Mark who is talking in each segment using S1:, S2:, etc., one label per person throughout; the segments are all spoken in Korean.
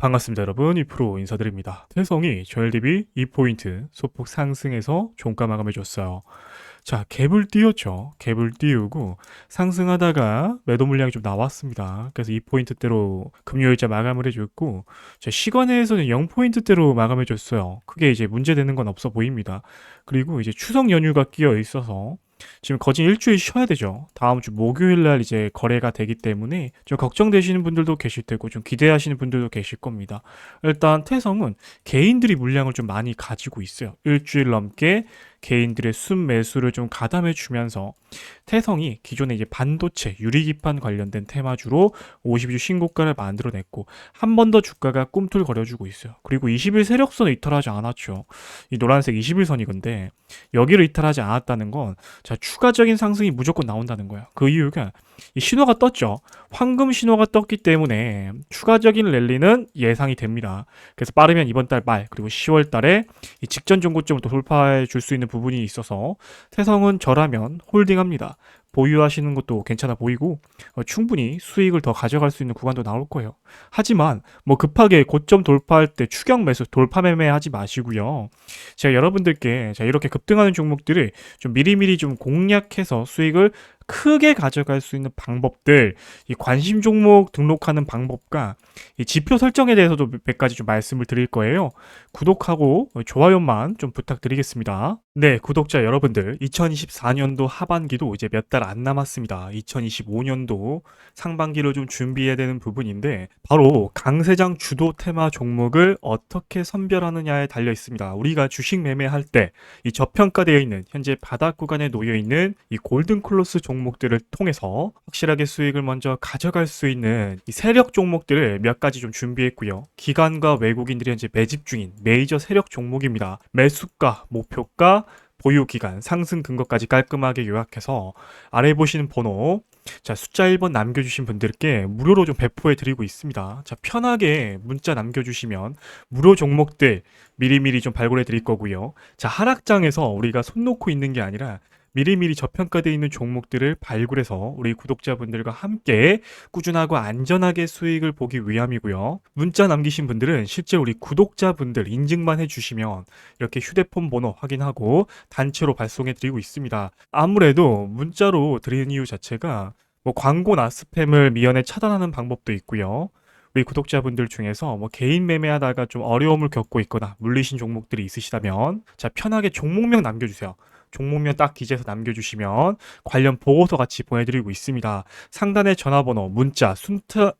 S1: 반갑습니다 여러분. 이프로 인사드립니다. 태성이 대비 2포인트 소폭 상승해서 종가 마감해줬어요. 자 갭을 띄웠죠. 갭을 띄우고 상승하다가 매도 물량이 좀 나왔습니다. 그래서 2포인트대로 금요일자 마감을 해줬고 자 시간에서는 0포인트대로 마감해줬어요. 크게 이제 문제되는 건 없어 보입니다. 그리고 이제 추석 연휴가 끼어 있어서 지금 거진 일주일 쉬어야 되죠. 다음 주 목요일 날 이제 거래가 되기 때문에 좀 걱정되시는 분들도 계실 테고 좀 기대하시는 분들도 계실 겁니다. 일단 태성은 개인들이 물량을 좀 많이 가지고 있어요. 일주일 넘게 개인들의 순 매수를 좀 가담해 주면서 태성이 기존에 이제 반도체 유리기판 관련된 테마주로 52주 신고가를 만들어냈고 한 번 더 주가가 꿈틀거려주고 있어요. 그리고 20일 세력선을 이탈하지 않았죠. 이 노란색 21선이 근데 여기를 이탈하지 않았다는 건 자, 추가적인 상승이 무조건 나온다는 거예요. 그 이유가 이 신호가 떴죠. 황금 신호가 떴기 때문에 추가적인 랠리는 예상이 됩니다. 그래서 빠르면 이번 달 말 그리고 10월 달에 이 직전 종고점을 또 돌파해 줄 수 있는 부분이 있어서 태성은 저라면 홀딩합니다. 보유하시는 것도 괜찮아 보이고 어, 충분히 수익을 더 가져갈 수 있는 구간도 나올 거예요. 하지만 뭐 급하게 고점 돌파할 때 추격 매수 돌파 매매하지 마시고요. 제가 여러분들께 자 이렇게 급등하는 종목들을 좀 미리미리 좀 공략해서 수익을 크게 가져갈 수 있는 방법들, 이 관심 종목 등록하는 방법과 이 지표 설정에 대해서도 몇 가지 좀 말씀을 드릴 거예요. 구독하고 좋아요만 좀 부탁드리겠습니다. 네, 구독자 여러분들, 2024년도 하반기도 이제 몇달 안 남았습니다. 2025년도 상반기를 좀 준비해야 되는 부분인데, 바로 강세장 주도 테마 종목을 어떻게 선별하느냐에 달려 있습니다. 우리가 주식 매매할 때 이 저평가되어 있는 현재 바닥 구간에 놓여 있는 이 골든 클로스 종목들을 통해서 확실하게 수익을 먼저 가져갈 수 있는 이 세력 종목들을 몇 가지 좀 준비했고요. 기관과 외국인들이 현재 매집 중인 메이저 세력 종목입니다. 매수가, 목표가, 보유 기간, 상승 근거까지 깔끔하게 요약해서 아래 보시는 번호 자, 숫자 1번 남겨주신 분들께 무료로 좀 배포해 드리고 있습니다. 자, 편하게 문자 남겨주시면 무료 종목들 미리미리 좀 발굴해 드릴 거고요. 자, 하락장에서 우리가 손 놓고 있는 게 아니라 미리미리 저평가되어 있는 종목들을 발굴해서 우리 구독자분들과 함께 꾸준하고 안전하게 수익을 보기 위함이고요. 문자 남기신 분들은 실제 우리 구독자분들 인증만 해주시면 이렇게 휴대폰 번호 확인하고 단체로 발송해 드리고 있습니다. 아무래도 문자로 드리는 이유 자체가 뭐 광고나 스팸을 미연에 차단하는 방법도 있고요. 우리 구독자분들 중에서 뭐 개인 매매하다가 좀 어려움을 겪고 있거나 물리신 종목들이 있으시다면 자 편하게 종목명 남겨주세요. 종목명 딱 기재해서 남겨주시면 관련 보고서 같이 보내드리고 있습니다. 상단에 전화번호, 문자, 순트,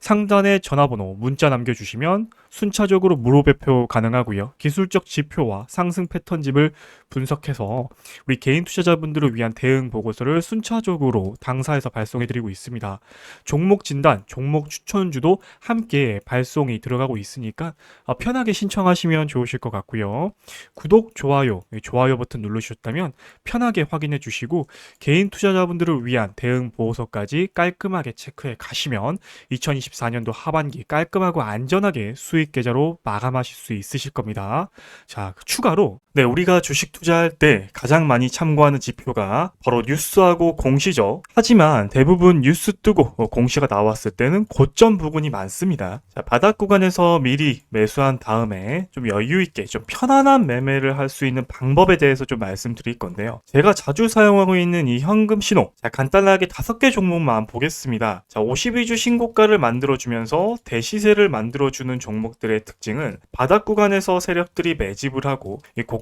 S1: 상단에 전화번호, 문자 남겨주시면 순차적으로 무료 배포 가능하고요. 기술적 지표와 상승 패턴집을 분석해서 우리 개인 투자자분들을 위한 대응 보고서를 순차적으로 당사에서 발송해드리고 있습니다. 종목 진단, 종목 추천주도 함께 발송이 들어가고 있으니까 어, 편하게 신청하시면 좋으실 것 같고요. 구독, 좋아요, 좋아요 버튼 누르셨다면 편하게 확인해 주시고 개인 투자자분들을 위한 대응 보고서까지 깔끔하게 체크해 가시면 2024년도 하반기 깔끔하고 안전하게 수익 계좌로 마감하실 수 있으실 겁니다. 자, 추가로 네, 우리가 주식 투자할 때 가장 많이 참고하는 지표가 바로 뉴스하고 공시죠. 하지만 대부분 뉴스 뜨고 어, 공시가 나왔을 때는 고점 부분이 많습니다. 자, 바닥 구간에서 미리 매수한 다음에 좀 여유 있게 좀 편안한 매매를 할 수 있는 방법에 대해서 좀 말씀드릴 건데요. 제가 자주 사용하고 있는 이 현금 신호. 자, 간단하게 다섯 개 종목만 보겠습니다. 자, 52주 신고가를 만들어 주면서 대시세를 만들어 주는 종목들의 특징은 바닥 구간에서 세력들이 매집을 하고 이 고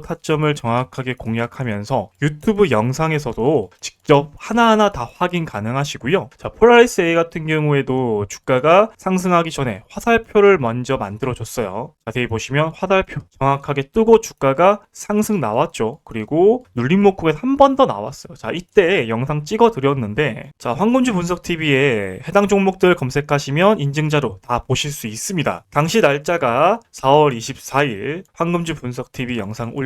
S1: 타점을 정확하게 공략하면서 유튜브 영상에서도 직접 하나하나 다 확인 가능하시고요. 자, 폴라리스 A 같은 경우에도 주가가 상승하기 전에 화살표를 먼저 만들어줬어요. 자세히 보시면 화살표 정확하게 뜨고 주가가 상승 나왔죠. 그리고 눌림목국에 한 번 더 나왔어요. 자, 이때 영상 찍어 드렸는데, 자, 황금주 분석 TV에 해당 종목들 검색하시면 인증자료 다 보실 수 있습니다. 당시 날짜가 4월 24일 황금주 분석 TV 영상 올려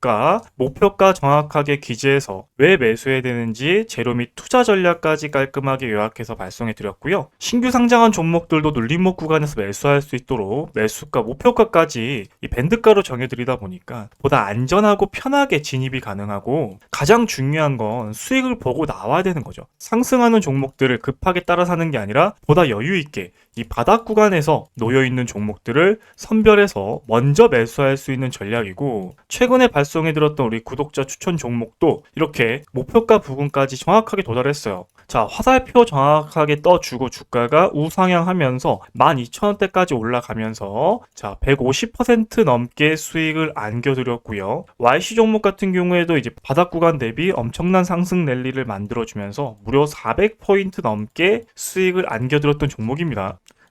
S1: 가, 목표가 정확하게 기재해서 왜 매수해야 되는지 재료 및 투자 전략까지 깔끔하게 요약해서 발송해 드렸고요. 신규 상장한 종목들도 눌림목 구간에서 매수할 수 있도록 매수가, 목표가까지 이 밴드가로 정해 드리다 보니까 보다 안전하고 편하게 진입이 가능하고 가장 중요한 건 수익을 보고 나와야 되는 거죠. 상승하는 종목들을 급하게 따라 사는 게 아니라 보다 여유 있게 이 바닥 구간에서 놓여 있는 종목들을 선별해서 먼저 매수할 수 있는 전략이고 최근에 발송해 드렸던 우리 구독자 추천 종목도 이렇게 목표가 부근까지 정확하게 도달했어요. 자, 화살표 정확하게 떠주고 주가가 우상향하면서 12,000원대까지 올라가면서 자, 150% 넘게 수익을 안겨드렸고요. YC 종목 같은 경우에도 이제 바닥 구간 대비 엄청난 상승 랠리를 만들어주면서 무려 400포인트 넘게 수익을 안겨드렸던 종목입니다.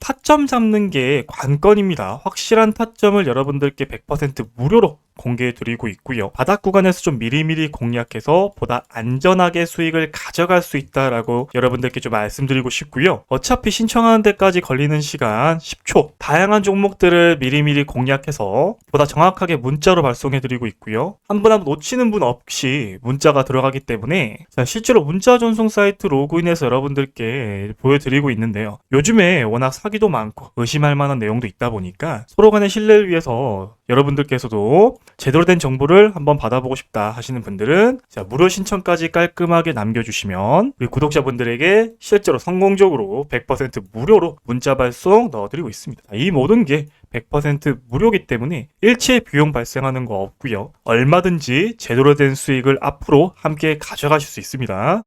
S1: 타점 잡는 게 관건입니다. 확실한 타점을 여러분들께 100% 무료로 공개해 드리고 있고요. 바닥 구간에서 좀 미리미리 공략해서 보다 안전하게 수익을 가져갈 수 있다라고 여러분들께 좀 말씀드리고 싶고요. 어차피 신청하는 데까지 걸리는 시간 10초. 다양한 종목들을 미리미리 공략해서 보다 정확하게 문자로 발송해 드리고 있고요. 한 분 한 분 놓치는 분 없이 문자가 들어가기 때문에 자, 실제로 문자 전송 사이트 로그인해서 여러분들께 보여드리고 있는데요. 요즘에 워낙 사기도 많고 의심할 만한 내용도 있다 보니까 서로 간의 신뢰를 위해서 여러분들께서도 제대로 된 정보를 한번 받아보고 싶다 하시는 분들은 자, 무료 신청까지 깔끔하게 남겨주시면 우리 구독자분들에게 실제로 성공적으로 100% 무료로 문자 발송 넣어드리고 있습니다. 이 모든 게 100% 무료기 때문에 일체 비용 발생하는 거 없고요. 얼마든지 제대로 된 수익을 앞으로 함께 가져가실 수 있습니다.